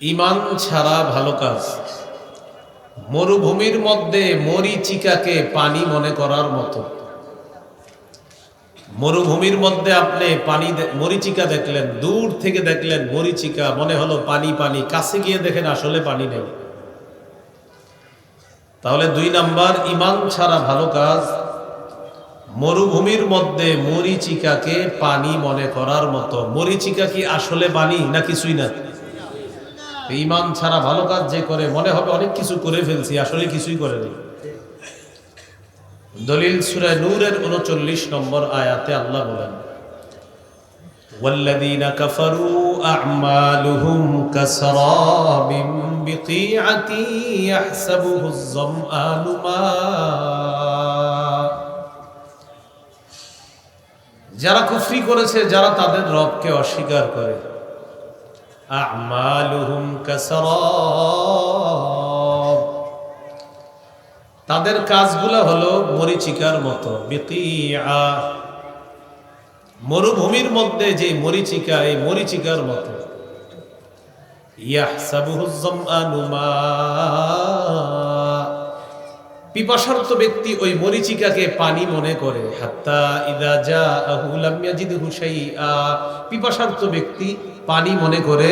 ইমান ছাড়া ভালো কাজ। মরুভূমির মধ্যে মরিচিকাকে পানি মনে করার মতো। মরুভূমির মধ্যে আপনি পানি মরিচিকা দেখলেন, দূর থেকে দেখলেন মরিচিকা, মনে হলো পানি পানি। কাছে গিয়ে দেখেন আসলে পানি নেই। তাহলে দুই নাম্বার, ইমান ছাড়া ভালো কাজ। মরুভূমির মধ্যে মরিচিকাকে পানি মনে করার মতো। মরিচিকা কি আসলে পানি না কিছুই না? ইমান ছাড়া ভালো কাজ যে করে মনে হবে অনেক কিছু করে ফেলছি আসলে কিছুই করেনি দলিল সুরা নূরের উনচল্লিশ নম্বর আয়াতে আল্লাহ বলেন والذين كفروا أعمالهم كسراب بقيعة يحسبه الظمآن ماء যারা কুফরি করেছে যারা তাদের রবকে অস্বীকার করে আ'মালুহুম কাসারাব তাদের কাজগুলা হলো মরিচিকার মতো বিকিআ মরুভূমির মধ্যে যে মরিচিকা, এই মরিচিকার মতো। পিপাসার্ত ব্যক্তি ওই মরিচিকাকে পানি মনে করে। হাত্তা ইদা যা পিপাসার্ত ব্যক্তি পানি মনে করে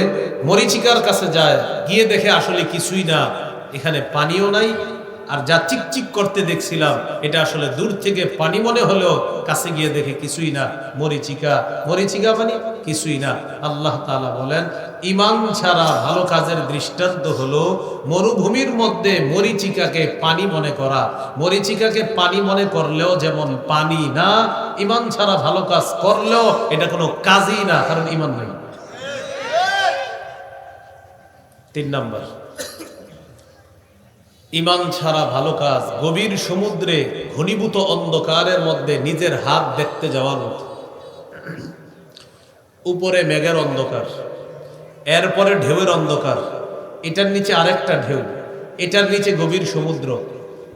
মরিচিকার কাছে যায়, গিয়ে দেখে আসলে কিছুই না। এখানে পানিও নাই, আর যা চিকচিক করতে দেখছিলাম, এটা আসলে দূর থেকে পানি মনে হলেও কাছে গিয়ে দেখে কিছুই না। মরিচিকা মরিচিকা মানে কিছুই না। আল্লাহ তাআলা বলেন, ইমান ছাড়া ভালো কাজের দৃষ্টান্ত হলো মরুভূমির মধ্যে মরিচিকাকে পানি মনে করা। মরিচিকাকে পানি মনে করলেও যেমন পানি না, ইমান ছাড়া ভালো কাজ করলেও এটা কোনো কাজই না, কারণ ইমান নেই। তিন নাম্বার। ইমান ছাড়া ভালো কাজ, গভীর সমুদ্রে ঘনীভূত অন্ধকারের মধ্যে নিজের হাত দেখতে যাওয়ার মতো উপরে মেঘের অন্ধকার, এরপরে ঢেউয়ের অন্ধকার। এটার নিচে আরেকটা ঢেউ, এটার নিচে গভীর সমুদ্র।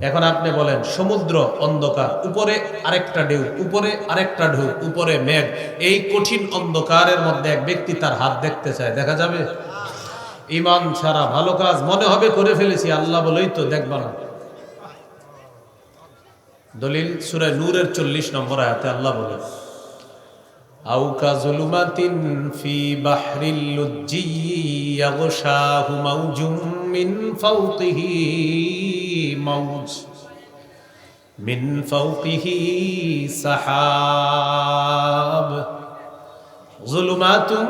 এখন আপনি বলেন, সমুদ্র, অন্ধকার, উপরে আরেকটা ঢেউ, উপরে আরেকটা ঢেউ, উপরে মেঘ। এই কঠিন অন্ধকারের মধ্যে এক ব্যক্তি তার হাত দেখতে চায়, দেখা যাবে? ইমান ছাড়া ভালো কাজ মনে হবে করে ফেলেছি, আল্লাহ বলেই তো দেখবা না। দলিল সুরায় নূরের চল্লিশ নম্বর আয়াতে আল্লাহ বলে ফি মাউজুম মিন ফাওকিহি মাউজ, মিন সাহাব। জুলুমাতুম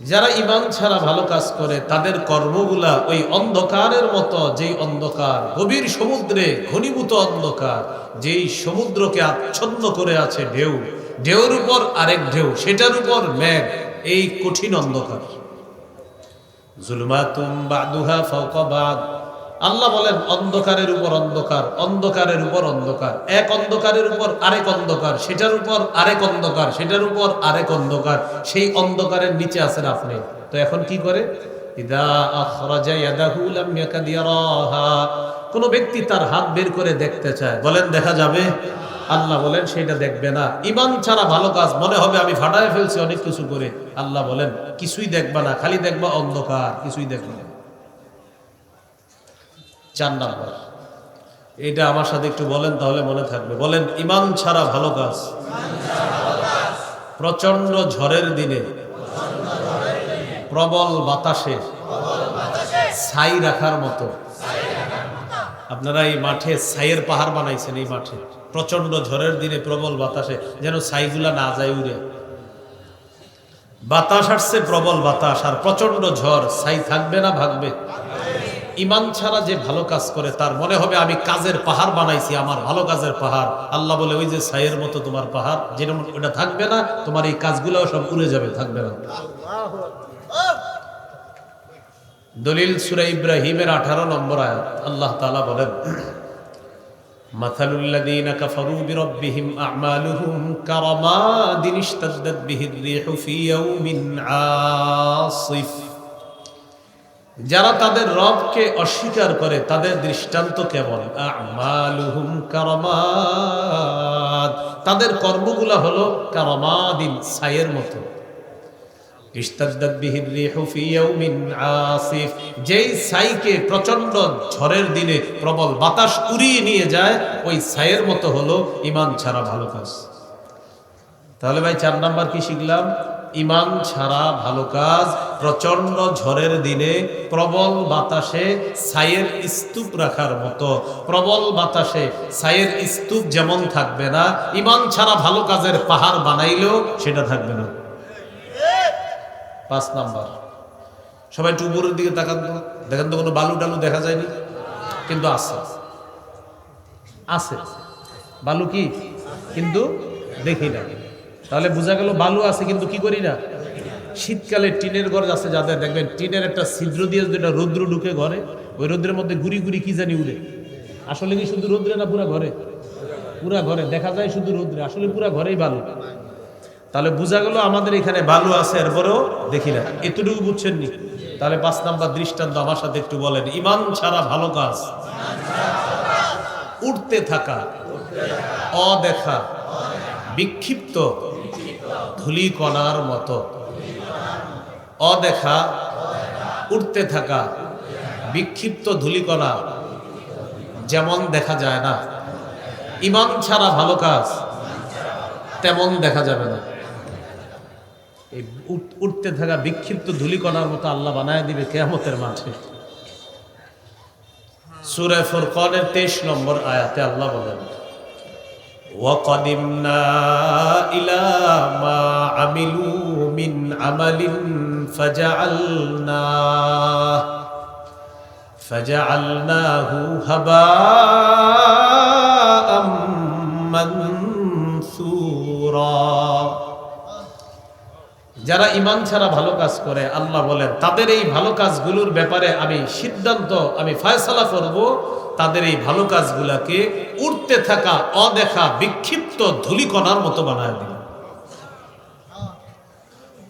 যারা ইমান ছাড়া ভালো কাজ করে, তাদের কর্মগুলা ওই অন্ধকারের মতো, যেই অন্ধকার গভীর সমুদ্রে ঘনীভূত অন্ধকার, যেই সমুদ্রকে আচ্ছন্ন করে আছে ঢেউ, ঢেউর উপর আরেক ঢেউ, সেটার উপর ম্যাঘ এই কঠিন অন্ধকার। জুলমাতুম বাদুহা ফকবাদ আল্লাহ বলেন, অন্ধকারের উপর অন্ধকার, অন্ধকারের উপর অন্ধকার। এক অন্ধকারের উপর আরেক অন্ধকার, সেটার উপর আরেক অন্ধকার, সেটার উপর আরেক অন্ধকার, সেই অন্ধকারের নিচে আছেন আপনি তো এখন কি করে? কোন ব্যক্তি তার হাত বের করে দেখতে চায়। বলেন, দেখা যাবে? আল্লাহ বলেন, সেটা দেখবে না। ইমান ছাড়া ভালো কাজ, মনে হবে আমি ফাটায় ফেলছি অনেক কিছু করে। আল্লাহ বলেন, কিছুই দেখবা না, খালি দেখবা অন্ধকার, কিছুই দেখবে না। চার নাম্বার। এটা আমার সাথে একটু বলেন, তাহলে মনে থাকবে। বলেন, ইমান ছাড়া ভালো কাজ। প্রচণ্ড ঝড়ের দিনে প্রবল বাতাসে ছাই রাখার মতো। আপনারা এই মাঠে ছাইয়ের পাহাড় বানাইছেন এই মাঠে। প্রচণ্ড ঝড়ের দিনে প্রবল বাতাসে যেন ছাইগুলা না যায় উড়ে। বাতাস আসছে, প্রবল বাতাস, আর প্রচণ্ড ঝড়, ছাই থাকবে না, ভাগবে। ইমান ছাড়া যে ভালো কাজ করে তার মনে হবে আমি কাজের পাহাড় বানাইছি আমার ভালো কাজের পাহাড় আল্লাহ বলে ওই যে ছাইয়ের মতো তোমার পাহাড় যেরকম ওটা থাকবে না তোমার এই কাজগুলো সব উড়ে যাবে থাকবে না দলিল সুরা ইব্রাহিমের আঠারো নম্বর আয়াত আল্লাহ তালা বলেন مثل الذين كفروا بربهم أعمالهم كرماد اشتدت به الريح في يوم عاصف যারা তাদের রবকে অস্বীকার করে, তাদের দৃষ্টান্ত কেমন? তাদের কর্মগুলা হলো কারমাদিন ছায়ের মতো। যেই ছাইকে প্রচণ্ড ঝড়ের দিনে প্রবল বাতাস উড়িয়ে নিয়ে যায়, ওই ছায়ের মতো হলো ইমান ছাড়া ভালো কাজ। তাহলে ভাই, চার নাম্বার কি শিখলাম? ইমান ছাড়া ভালো কাজ প্রচণ্ড ঝড়ের দিনে প্রবল বাতাসে ছায়ের স্তূপ রাখার মতো। প্রবল বাতাসে ছায়ের স্তূপ যেমন থাকবে না, ইমান ছাড়া ভালো কাজের পাহাড় বানাইলেও সেটা থাকবে না। পাঁচ নাম্বার। সবাই একটু উপরের দিকে তাকান তো। দেখেন তো কোনো বালু টালু দেখা যায়নি? কিন্তু আছে। আছে। বালু কি? কিন্তু দেখি না। তাহলে বোঝা গেল বালু আছে, কিন্তু কি করি না? শীতকালে টিনের ঘর আছে যাদের, দেখবেন টিনের একটা ছিদ্র দিয়ে যদি একটা রৌদ্র ঢুকে ঘরে, ওই রৌদ্রের মধ্যে ঘুরি ঘুরি কি জানি উড়ে। আসলে কি শুধু রৌদ্রে না পুরা ঘরে? পুরা ঘরে, দেখা যায় শুধু রৌদ্রে, আসলে পুরা ঘরেই বালু। তাহলে বোঝা গেল আমাদের এখানে বালু আছে, এরপরেও দেখি না। এতটুকু বুঝছেন নি? তাহলে পাঁচ নাম্বার দৃষ্টান্ত আমার সাথে একটু বলেন। ইমান ছাড়া ভালো কাজ। উঠতে থাকা, অদেখা, বিক্ষিপ্ত ধুলিকণার মতো। অদেখা উঠতে থাকা, বিক্ষিপ্ত ধুলিকণা যেমন দেখা যায় না। ইমান ছাড়া ভালো কাজ তেমন দেখা যাবে না। এই উঠতে থাকা বিক্ষিপ্ত ধুলিকণার মতো আল্লাহ বানায় দিবে কেয়ামতের মাঠে। সুরে ফুরকানের তেইশ নম্বর আয়াতে আল্লাহ বলেন وقدمنا إلى ما عملوا من عمل فجعلناه فجعلناه هباء যারা ইমান ছাড়া ভালো কাজ করে, আল্লাহ বলেন, তাদের এই ভালো কাজগুলোর ব্যাপারে আমি সিদ্ধান্ত, আমি ফয়সালা করব। তাদের এই ভালো কাজগুলাকে উঠতে থাকা, অদেখা, বিক্ষিপ্ত ধুলিকণার মতো বানায় দিল।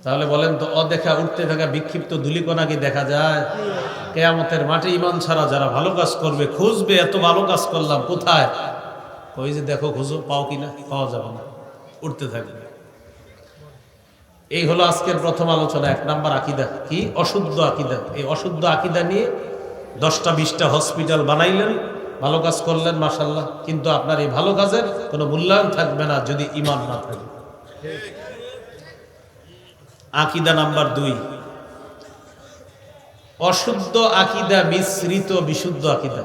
তাহলে বলেন তো, অদেখা উঠতে থাকা, বিক্ষিপ্ত ধুলিকণা কি দেখা যায়? কেয়ামতের মাঠে ইমান ছাড়া যারা ভালো কাজ করবে, খুঁজবে, এত ভালো কাজ করলাম, কোথায়? ওই যে দেখো, খুঁজো, পাও কিনা? পাওয়া যাবে না। উঠতে থাকবে। এই হলো আজকের প্রথম আলোচনা, এক নাম্বার আকিদা কি? অশুদ্ধ আকিদা। এই অশুদ্ধ আকিদা নিয়ে দশটা, বিশটা হসপিটাল বানাইলেন, ভালো কাজ করলেন মাসাল্লাহ কিন্তু আপনার এই ভালো কাজের কোনো মূল্যায়ন থাকবে না যদি ইমান না থাকে। আকিদা নাম্বার দুই। অশুদ্ধ আকিদা মিশ্রিত, বিশুদ্ধ আকিদা।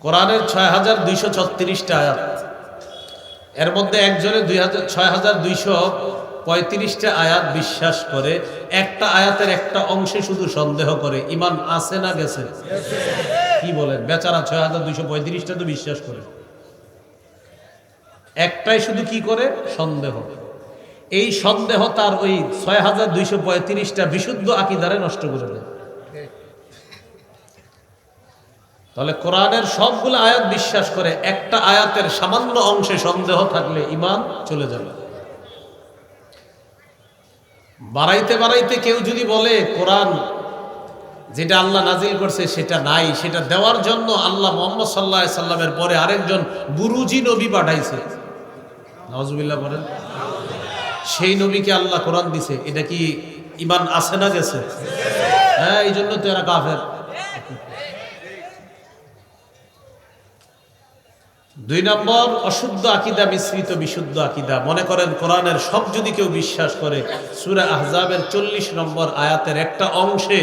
কোরআনের ছয় হাজার দুইশো ছত্রিশটা আয়াত। এর মধ্যে একজনে দুই হাজার, ছয় পঁয়ত্রিশটা আয়াত বিশ্বাস করে। একটা আয়াতের একটা অংশে শুধু সন্দেহ করে, ইমান আছে না গেছে? কি বলেন? বেচারা ছয় হাজার দুইশো পঁয়ত্রিশটা তো বিশ্বাস করে। একটাই শুধু কি করে? সন্দেহ। এই সন্দেহ তার ওই ছয় হাজার দুইশো পঁয়ত্রিশটা বিশুদ্ধ আকিদারে নষ্ট করে দেয়। তাহলে কোরআনের সবগুলো আয়াত বিশ্বাস করে একটা আয়াতের সামান্য অংশে সন্দেহ থাকলে ইমান চলে যাবে। বাড়াইতে বাড়াইতে কেউ যদি বলে, কোরআন যেটা আল্লাহ নাজিল করছে সেটা নাই, সেটা দেওয়ার জন্য আল্লাহ মোহাম্মদ সাল্লাহ সাল্লামের পরে আরেকজন গুরুজি নবী পাঠাইছে। নওয়াজুবিল্লাহ বলেন, সেই নবীকে আল্লাহ কোরআন দিছে, এটা কি ইমান আছে না গেছে? হ্যাঁ এই জন্য তো এরা কাফের। দুই নম্বর, অশুদ্ধ আকিদা মিশ্রিত, বিশুদ্ধ আকিদা। মনে করেন কোরআনের সব যদি কেউ বিশ্বাস করে, সুরা আহজাবের চল্লিশ নম্বর আয়াতের একটা অংশে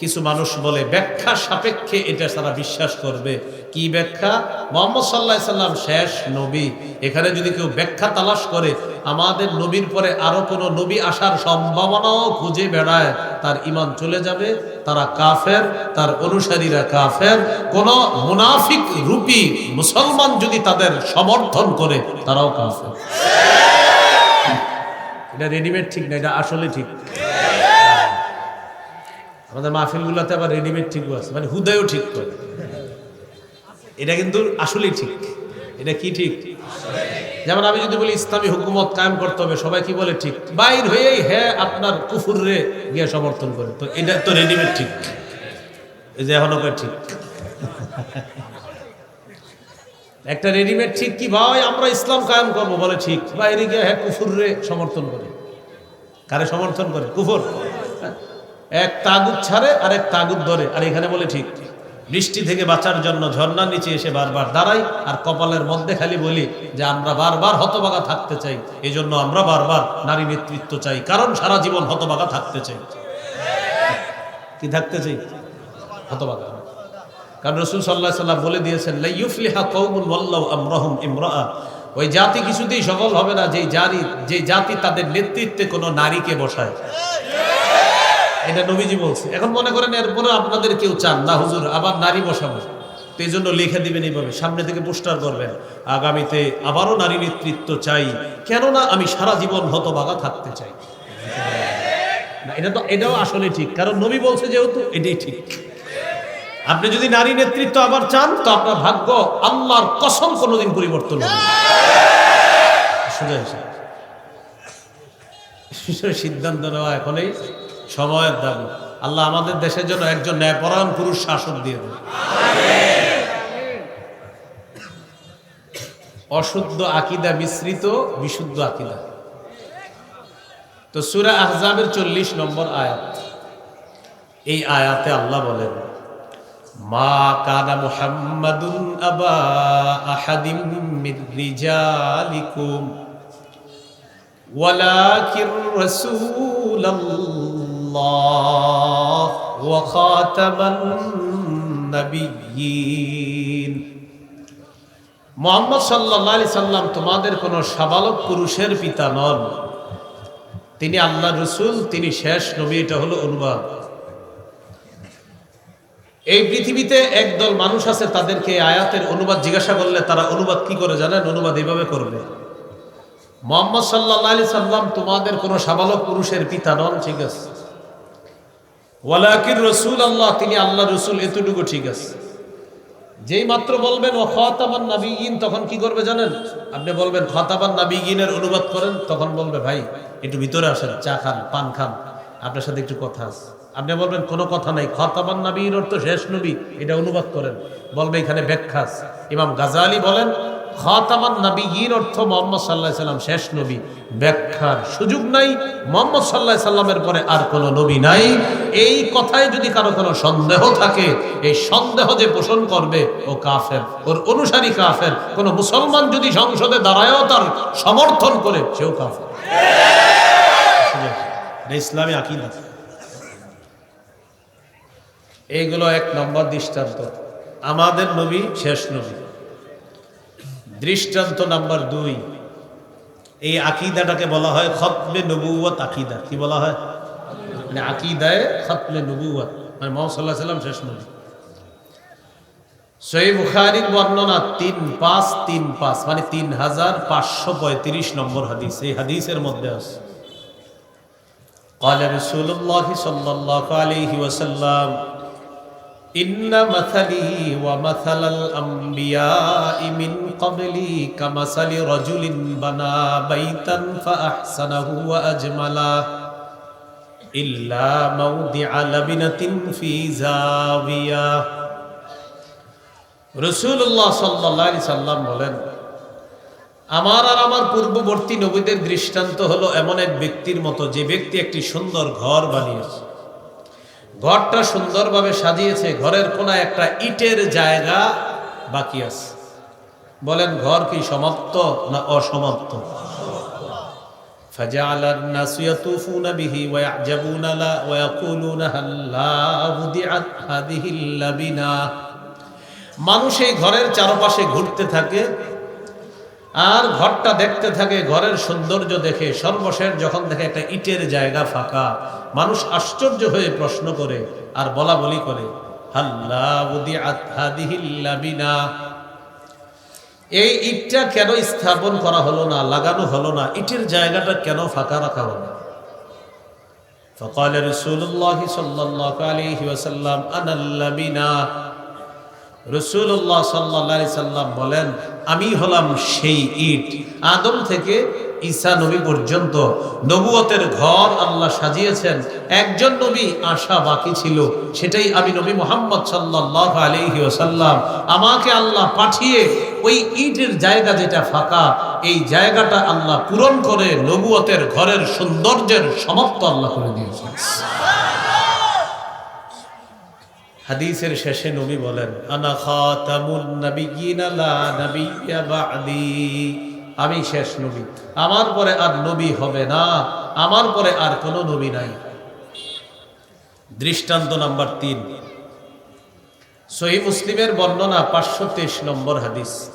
কিছু মানুষ বলে, ব্যাখ্যা সাপেক্ষে এটা সারা বিশ্বাস করবে। কি ব্যাখ্যা? মোহাম্মদ সাল্লাহ সাল্লাম শেষ নবী। এখানে যদি কেউ ব্যাখ্যা তালাশ করে, আমাদের নবীর পরে আরও কোনো নবী আসার সম্ভাবনাও খুঁজে বেড়ায়, তার ইমান চলে যাবে, তারা কাফের, তার অনুসারীরা কাফের। কোন মুনাফিক রূপী মুসলমান যদি তাদের সমর্থন করে, তারাও কাফের। এটা রেডিমেড ঠিক না, এটা আসলে ঠিক। আমাদের মাহফিলগুলোতে আবার রেডিমেড ঠিক আছে। মানে হুদয়ও ঠিক করে। এটা কিন্তু আসলেই ঠিক। এটা কি ঠিক? যেমন আমি যদি বলি, ইসলামী হুকুমত কায়েম করতে হবে, সবাই কি বলে ঠিক? বাইর হয়েই হ্যাঁ আপনার কুফুর রে গিয়ে সমর্থন করে। তো এটা তো রেডিমেড ঠিক। এই যে এখনও ঠিক? একটা রেডিমেড ঠিক কি ভাই, আমরা ইসলাম কায়েম করব, বলে ঠিক। বাইরে গিয়ে হ্যাঁ কুফুর রে সমর্থন করে। কারে সমর্থন করে? কুফর। এক তাগুদ ছাড়ে আর এক তাগুদ ধরে। আর এখানে বলে ঠিক, বৃষ্টি থেকে বাঁচার জন্য ঝর্ণার নিচে এসে বারবার দাঁড়াই, আর কপালের মধ্যে খালি বলি যে, আমরা বারবার হতবাগা থাকতে চাই এই জন্য আমরা বারবার নারী নেতৃত্ব চাই, কারণ সারা জীবন হতবাগা থাকতে চাই। কি থাকতে চাই? হতবাগা। কারণ রসুল সাল্লাহ বলে দিয়েছেন লাইফলিহা কৌমুন ওয়াল্লাহ আমরহম ইমরাআ। ওই জাতি কিছুতেই সফল হবে না যে জারি যে জাতি তাদের নেতৃত্বে কোনো নারীকে বসায়। এটা নবীজি বলছে। এখন মনে করেন এরপরে আপনাদের কেউ চান না, হুজুর, আবার নারী বসাবো। তো এই জন্য লিখে দিবেন এইভাবে, সামনে থেকে পোস্টার করবেন, আগামীতে আবারও নারী নেতৃত্ব চাই, কেননা আমি সারা জীবন হতবাগা থাকতে চাই। এটা তো, এটাও আসলে ঠিক, কারণ নবী বলছে যেহেতু এটাই ঠিক। আপনি যদি নারী নেতৃত্ব আবার চান, তো আপনার ভাগ্য আল্লাহর কসম কোনোদিন পরিবর্তন হবে। সিদ্ধান্ত নেওয়া এখনই সময়ের দাবি। আল্লাহ আমাদের দেশের জন্য একজন ন্যায়পরায়ণ পুরুষ শাসক দিয়ে দেবে অশুদ্ধ আকিদা মিশ্রিত, বিশুদ্ধ আকিদা। তো সুরা আহজাবের চল্লিশ নম্বর আয়াত। এই আয়াতে আল্লাহ বলেন, মা কানা মুহাম্মাদুন আবা আহাদিম মিন রিজালিকুম, ওয়ালাকির রাসূলাল্লাহ الله وخاتم النبيين মোহাম্মদ সাল্লাহ আলি সাল্লাম তোমাদের কোনো সাবালক পুরুষের পিতা নন তিনি আল্লাহ রসুল তিনি শেষ নবী এটা হলো অনুবাদ এই পৃথিবীতে একদল মানুষ আছে তাদেরকে এই আয়াতের অনুবাদ জিজ্ঞাসা করলে তারা অনুবাদ কি করে জানেন অনুবাদ এইভাবে করবে মোহাম্মদ সাল্লাহ আলি সাল্লাম তোমাদের কোনো সাবালক পুরুষের পিতা নন ঠিক আছে ওয়ালাকির রসুল আল্লাহ তিনি আল্লাহ রসুল, এতটুকু ঠিক আছে। যেই মাত্র বলবেন, ও খতাবান নাবিগিন তখন কি করবে জানেন? আপনি বলবেন খতাবান নাবিগিনের অনুবাদ করেন তখন বলবে, ভাই, একটু ভিতরে আসেন, চা খান, পান খান, আপনার সাথে একটু কথা আছে। আপনি বলবেন, কোনো কথা নাই খতাবান নাবিগিন অর্থ শেষ নবী, এটা অনুবাদ করেন। বলবে, এখানে ব্যাখ্যা। ইমাম গাজালি বলেন খাতামান নবীর অর্থ মোহাম্মদ সাল্লাহ সাল্লাম শেষ নবী। ব্যাখ্যার সুযোগ নাই। মোহাম্মদ সাল্লাহ সাল্লামের পরে আর কোনো নবী নাই। এই কথায় যদি কারও কোনো সন্দেহ থাকে এই সন্দেহ যে পোষণ করবে ও কাফের ওর অনুসারী কাফের কোনো মুসলমান যদি সংসদে দাঁড়ায়ও তার সমর্থন করে সেও কাফের। ইসলামী আকিদা। এইগুলো এক নম্বর দৃষ্টান্ত। আমাদের নবী শেষ নবী। দৃষ্টান্ত নাম্বার দুই এই আকিদাটাকে বলা হয় খতমে নবুয়ত আকিদা কি বলা হয় মানে আকিদায় খতমে নবুয়ত মানে মোহাম্মদ সাল্লাহ সাল্লাম শেষ নবী সই বুখারির বর্ণনা তিন পাঁচ তিন পাঁচ মানে তিন হাজার পাঁচশো পঁয়ত্রিশ নম্বর হাদিস এই হাদিসের মধ্যে আছে قال رسول الله صلى الله عليه وسلم ইন্না মাসালি ওয়া মাসালাল আমবিয়া কামাসালি রাজুলিন বানা বাইতান ফাআহসানাহু ওয়া আজমালা। ইল্লা মাউদিআ লাবিনাতিন ফি যাবিয়া রাসূলুল্লাহ সাল্লাল্লাহু আলাইহি বলেন, আমার আর আমার পূর্ববর্তী নবীদের দৃষ্টান্ত হলো এমন এক ব্যক্তির মতো যে ব্যক্তি একটি সুন্দর ঘর বানিয়েছে। ঘরটা সুন্দরভাবে সাজিয়েছে ঘরের কোনায় একটা ইটের জায়গা বাকি আছে বলেন ঘর কি সমাপ্ত না অসমাপ্ত فجعل الناس يطوفون به ويعجبون لا ويقولون هلا وضعت هذه اللبنة মানুষ এই ঘরের চারপাশে ঘুরতে থাকে আর ঘরটা দেখতে থাকে ঘরের সৌন্দর্য দেখে সর্বশেষ যখন দেখে একটা ইটের জায়গা ফাঁকা মানুষ আশ্চর্য হয়ে প্রশ্ন করে আর বলা বলি করে হাল্লা উদিআত হাদিহিল লাবিনা এই ইটটা কেন স্থাপন করা হলো না লাগানো হলো না ইটের জায়গাটা কেন ফাঁকা রাখা হলো فقال رسول الله صلى الله عليه وسلم انا اللبنا রসুল্লাহ সাল্লা সাল্লাম বলেন, আমি হলাম সেই ইট। আদম থেকে ঈসা নবী পর্যন্ত নবুয়তের ঘর আল্লাহ সাজিয়েছেন। একজন নবী আশা বাকি ছিল, সেটাই আমি নবী মোহাম্মদ সাল্লাহ আলহি ওসাল্লাম আমাকে আল্লাহ পাঠিয়ে ওই ইটের জায়গা যেটা ফাঁকা, এই জায়গাটা আল্লাহ পূরণ করে নবুয়তের ঘরের সৌন্দর্যের সমাপ্ত আল্লাহ করে দিয়েছেন। হাদিসের শেষে নবী বলেন, আনা খাতামুন নাবিয়িনা লা নাবিয়্যা বা'দি। আমি শেষ নবী। আমার পরে আর নবী হবে না। আমার পরে আর কোনো নবী নাই। দৃষ্টান্ত নাম্বার তিন। সহি মুসলিমের বর্ণনা পাঁচশো তেইশ নম্বর হাদিস।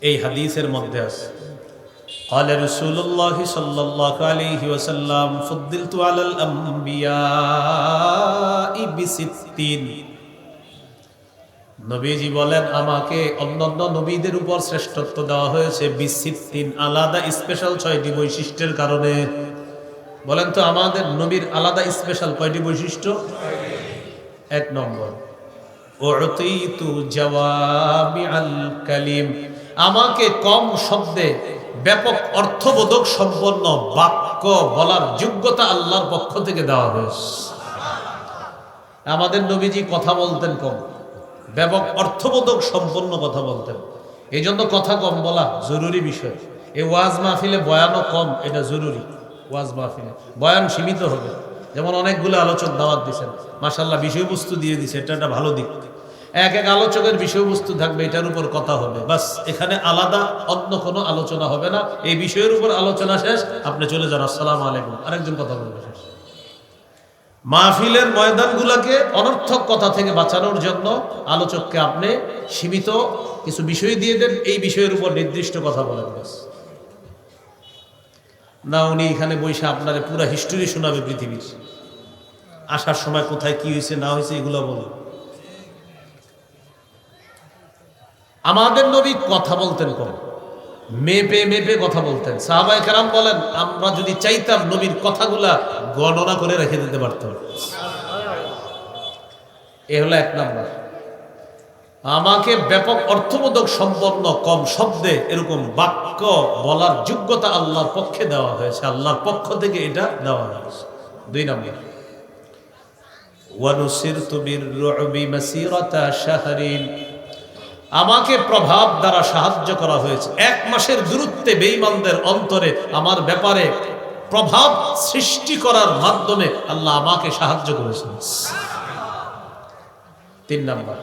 এই হাদিসের মধ্যে আছে। قال رسول الله صلى الله عليه وسلم فضلت على الأنبياء بستين নবীজি বলেন আমাকে অন্যান্য নবীদের উপর শ্রেষ্ঠত্ব দেওয়া হয়েছে বিসিত্তিন আলাদা স্পেশাল ছয়টি বৈশিষ্ট্যের কারণে বলেন তো আমাদের নবীর আলাদা স্পেশাল কয়টি বৈশিষ্ট্য এক নম্বর উতিতু জাওয়ামিআল কালিম আমাকে কম শব্দে ব্যাপক অর্থবোধক সম্পন্ন বাক্য বলার যোগ্যতা আল্লাহর পক্ষ থেকে দেওয়া হয়েছে। আমাদের নবীজি কথা বলতেন কম, ব্যাপক অর্থবোধক সম্পন্ন কথা বলতেন। এই জন্য কথা কম বলা জরুরি বিষয়। এই ওয়াজ মাহফিলে বয়ানও কম, এটা জরুরি ওয়াজ মাহফিলে। বয়ান সীমিত হবে। যেমন অনেকগুলো আলোচক দাওয়াত দিচ্ছেন মাসাল্লাহ বিষয়বস্তু দিয়ে দিছে এটা একটা ভালো দিক। এক এক আলোচকের বিষয়বস্তু থাকবে, এটার উপর কথা হবে। বাস, এখানে আলাদা, অন্য কোনো আলোচনা হবে না। এই বিষয়ের উপর আলোচনা শেষ। আপনি চলে যান। আসসালাম আলাইকুম। আরেকজন কথা বলবে। শেষ মাহফিলের ময়দানগুলোকে অনর্থক কথা থেকে বাঁচানোর জন্য আলোচককে আপনি সীমিত কিছু বিষয় দিয়ে দেন। এই বিষয়ের উপর নির্দিষ্ট কথা বলেন। বাস। না, উনি এখানে বসে আপনারে পুরো হিস্টোরি শোনাবে পৃথিবীর। আসার সময় কোথায় কি হয়েছে, না হয়েছে, এগুলো বলুন। আমাদের নবী কথা বলতেন কম। মেপে মেপে কথা বলতেন। সাহাবাই কারাম বলেন, আমরা যদি চাইতাম নবীর কথাগুলা গণনা করে রেখে দিতে পারতাম। এ হলো এক নাম্বার। আমাকে ব্যাপক অর্থবোধক সম্পন্ন কম শব্দে এরকম বাক্য বলার যোগ্যতা আল্লাহর পক্ষে দেওয়া হয়েছে। আল্লাহর পক্ষ থেকে এটা দেওয়া হয়েছে। দুই নম্বর। ওয়ানুসিরতু বির-রু'বি মাসিরাতা শাহরিন আমাকে প্রভাব দ্বারা সাহায্য করা হয়েছে। এক মাসের দূরত্বে বেঈমানদের অন্তরে আমার ব্যাপারে প্রভাব সৃষ্টি করার মাধ্যমে আল্লাহ আমাকে সাহায্য করেছেন। তিন নম্বর।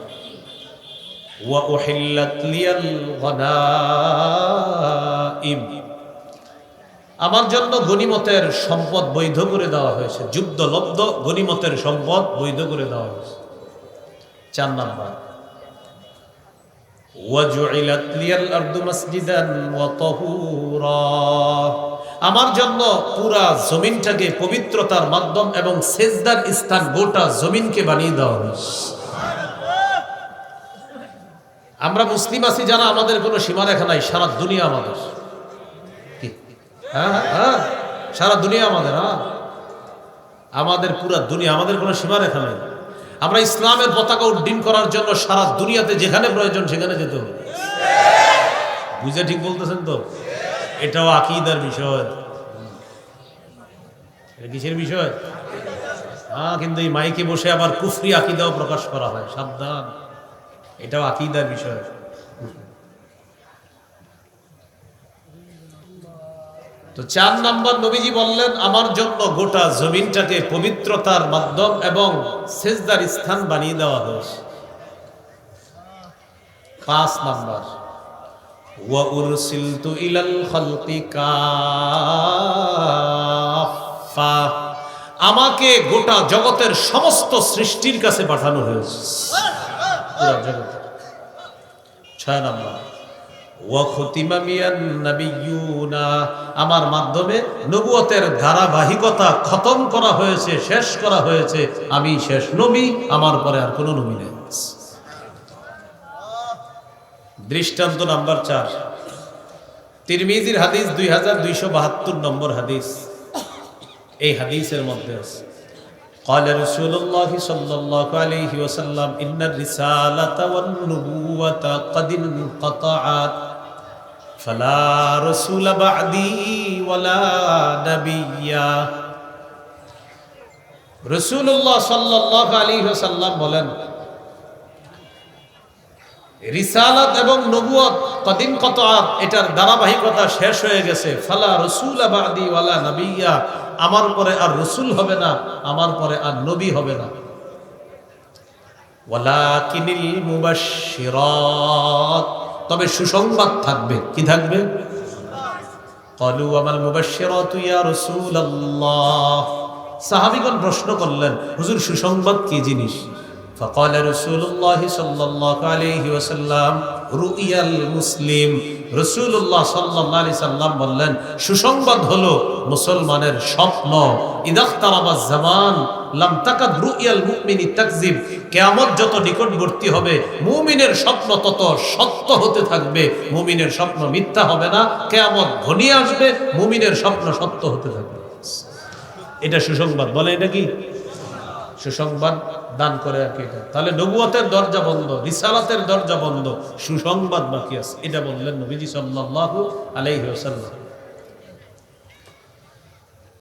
আমার জন্য গণিমতের সম্পদ বৈধ করে দেওয়া হয়েছে। যুদ্ধ লব্ধ সম্পদ বৈধ করে দেওয়া হয়েছে। চার নাম্বার। আমার জন্য পুরা জমিনটাকে পবিত্রতার মাধ্যম এবং সেজদার স্থান গোটা জমিনকে বানিয়ে দেওয়া হয়েছে আমরা মুসলিম আছি যারা আমাদের কোনো সীমারেখা নাই সারা দুনিয়া আমাদের। হ্যাঁ, হ্যাঁ সারা দুনিয়া আমাদের হ্যাঁ। আমাদের পুরা দুনিয়া আমাদের কোনো সীমারেখা নেই। আমরা ইসলামের পতাকা উড্ডীন করার জন্য সারা দুনিয়াতে যেখানে প্রয়োজন সেখানে যেতে হবে। বুঝে ঠিক বলতেছেন তো? এটাও আকিদার বিষয়। কিসের বিষয়? হ্যাঁ কিন্তু এই মাইকে বসে আবার কুফরি আকিদাও প্রকাশ করা হয়। সাবধান। এটাও আকিদার বিষয়। তো চার নাম্বার নবীজি বললেন, আমার জন্য গোটা জমিনটাকে পবিত্রতার মাধ্যম এবং সেজদার স্থান বানিয়ে দেওয়া হয়েছে। পাঁচ নাম্বার আমাকে গোটা জগতের সমস্ত সৃষ্টির কাছে পাঠানো হয়েছে। ছয় নাম্বার আমার মাধ্যমে নবুয়তের ধারাবাহিকতা খতম করা হয়েছে, শেষ করা হয়েছে। আমি শেষ নবী, আমার পরে আর কোনো নবী নেই। দৃষ্টান্ত নাম্বার চার। তিরমিজির হাদিস দুই হাজার দুইশো বাহাত্তর নম্বর হাদিস। এই হাদিসের মধ্যে আছে। قال رسول الله صلى الله عليه وسلم إن الرسالة والنبوة قد انقطعت ফালা রসুল বাদি ওয়ালা নবিয়া রসুল্লাহ সাল্লাহ আলী সাল্লাম বলেন রিসালাত এবং নবুয়ত কদিন কত এটার ধারাবাহিকতা শেষ হয়ে গেছে। ফালা রসুল আবাদি ওয়ালা নবিয়া। আমার পরে আর রসুল হবে না, আমার পরে আর নবী হবে না। ওয়ালাকিনিল মুবাশশিরাত। তবে সুসংবাদ থাকবে। কি থাকবে? কলু আমাল মুবাশশিরাত ইয়া রাসূলুল্লাহ। সাহাবীগণ প্রশ্ন করলেন, হুজুর, সুসংবাদ কি জিনিস? فقال رسول الله صلى الله عليه وسلم رؤيا المسلم রসুল্লাহ সাল্লাহ আলি সাল্লাম বললেন সুসংবাদ হলো মুসলমানের স্বপ্ন ইদাখতারাবাজ জামান লাম তাকাদ রুইয়াল মুমিনি তাকজিব কিয়ামত যত নিকটবর্তী হবে মুমিনের স্বপ্ন তত সত্য হতে থাকবে মুমিনের স্বপ্ন মিথ্যা হবে না কিয়ামত ঘনিয়ে আসবে মুমিনের স্বপ্ন সত্য হতে থাকবে এটা সুসংবাদ বলে এটা কি সুসংবাদ দান করে আর কি এটা। তাহলে নবুয়তের দরজা বন্ধ, রিসালাতের দরজা বন্ধ, সুসংবাদ বাকি আছে। এটা বললেন নবীজি সাল্লাল্লাহু আলাইহি